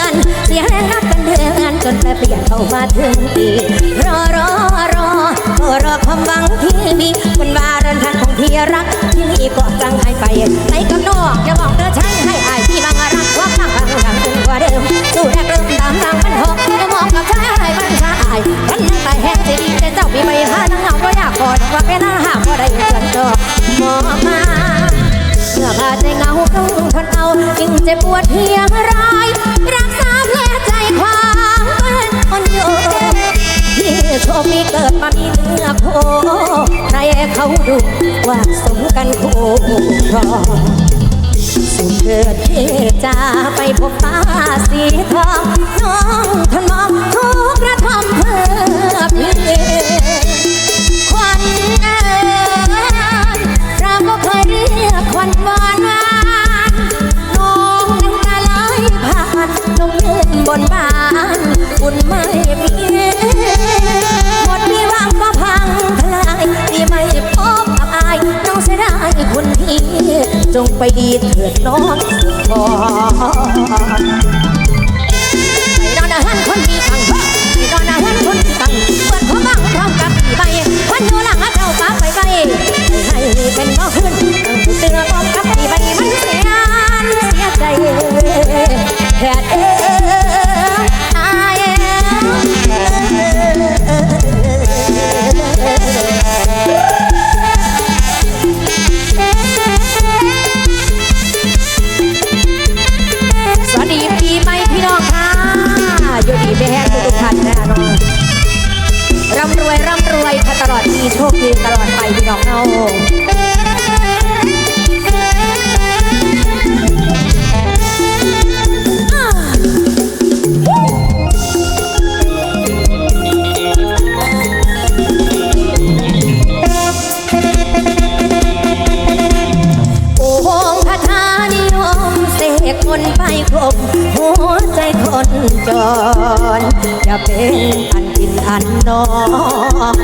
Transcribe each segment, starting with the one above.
อนเสียแต่เปลี่ยนเข้ามาถึงปีรอรอรอก็รอความหวังที่มีวันวาเรินทันของที่รัก ที่นี่ก็จังหายไปไปกับนอกอย่าบอกเธอใช้ให้อายที่บางรักความตั้งรังรังตึงกว่าเดิมสู้แรกเริ่มตามรังมันหกก็มองกับชายมันชายกันยังแต่แห้งสิดีแต่เจ้าปีไม่หาทั้งเงาก็อยากกอดว่าเป็นอาหารก็ได้เงินก็มองมาเมื่อพาใจเหงาต้องทน ยิ่งเจ็บปวดเพียงไรรักษาแผลใจความเป็นคนอยู่ที่โชคมีเกิดมามีเนื้อโคใครเขาดูว่าสมกันคู่ครองสุดเกิดที่จะไปพบป้าสีทองน้องทนมองทุกกระทำเพื่อพี่ ไปดีเถิดน้องขอไปนอนอาหารคนมีตังค์ไปนอนอาหารคนมีตังค์เปิดความว่างพร้อมกับผีใบวันอยู่หลังเราป้าไปไปให้เป็นก็ขึ้นตั้งเตือนพร้อมกับผีใบมันเสียเสียใจแค่ ไม่แห้งทุกๆท่านแน่นอนร่ำรวยร่ำรวยค่ะตลอดมีโชคดีตลอดไปพี่น้องเราโนจร อย่าเป็นอันกินอันนอน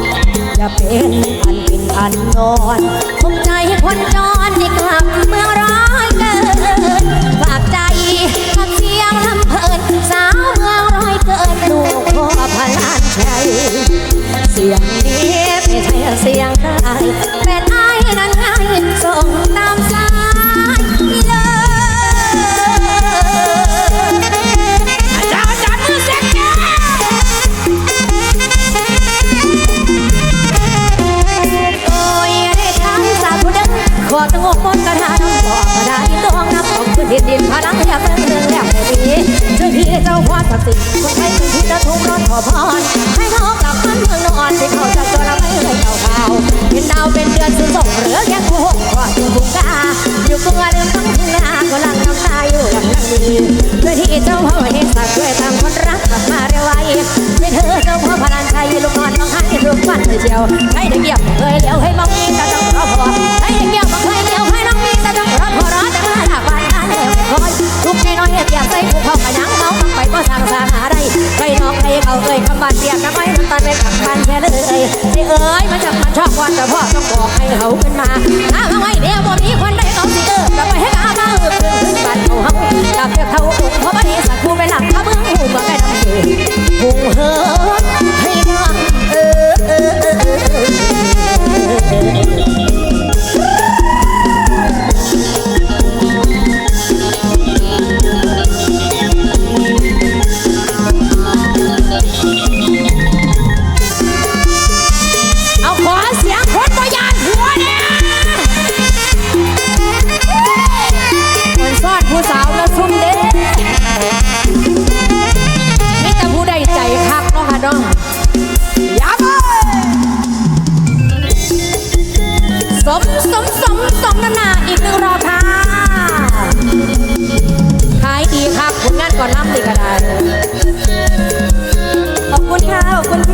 อย่าเป็นอันกินอันนอนภูมิใจคนจรที่กลับเมืองร้อยเกินฝากใจฝากเสียงลำเพลินสาวเมืองร้อยเกินลูกพ่อพลานชัยเสียงนี้ไม่ใช่เสียงใครเป็นไอ้นั้นไงส่งตา นับของพื้นดินดินพลังอยากเรื่องเรื่องแล้วไม่ดีเจ้าที่เจ้าพ่อศักดิ์สิทธิ์คนไทยเป็นที่จะทุกข์ร้อนขอพรให้เขากลับบ้านเมืองนอนที่เขาจะตัวเราไม่เลยเก่าเก่าเป็นดาวเป็นเดือนสุดส่งเหลือแค่คู่หกขอถึงบุกกาอยู่กลัวลืมต้องทุ่งนาก็ลังน้ำตาอยู่หลังนั่งดีเพื่อที่เจ้าพ่อเอกสักช่วยตามคนรักกลับมาเร็วไวให้เธอเจ้าพ่อพลันชัยลูกนอนน้องให้รูปฟันเลยเชียวให้ได้เกียวเคยเลี้ยวให้มอง เลยไอ้เอ้ยมาจะมันชอบวันแต่พ่อต้องบอกให้เขาขึ้นมาถ้าเอาไว้เดี๋ยวบ่มีคนได้ สมสมนานาอีกหนึ่งรอบค่ะขายดีครับผลงานก่อนน้ำติกระไดขอบคุณค่ะ ขอบคุณ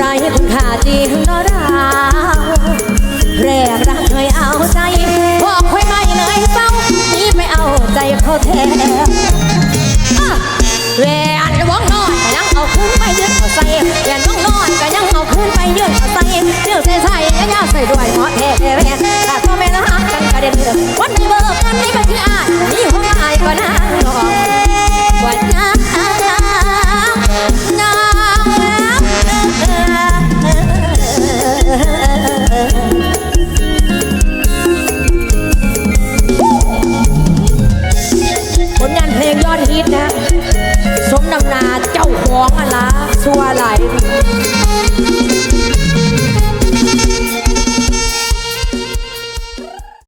ไรคุณค่าจริงก็เราแรกรักเคยเอาใจบอกไว้ไม่เลยเศร้นี่ไม่เอาใจเขาแท้แหวนวงน้อยก็ยังเอาขึ้นไปยืดเอาใส่แหวนวงน้อยก็ยังเอาขึ้นไปยืดเอาใส่เดี่ยวใส่ใส่ยาวใส่ด้วยหมอแท้แวน องอะละชั่วไหล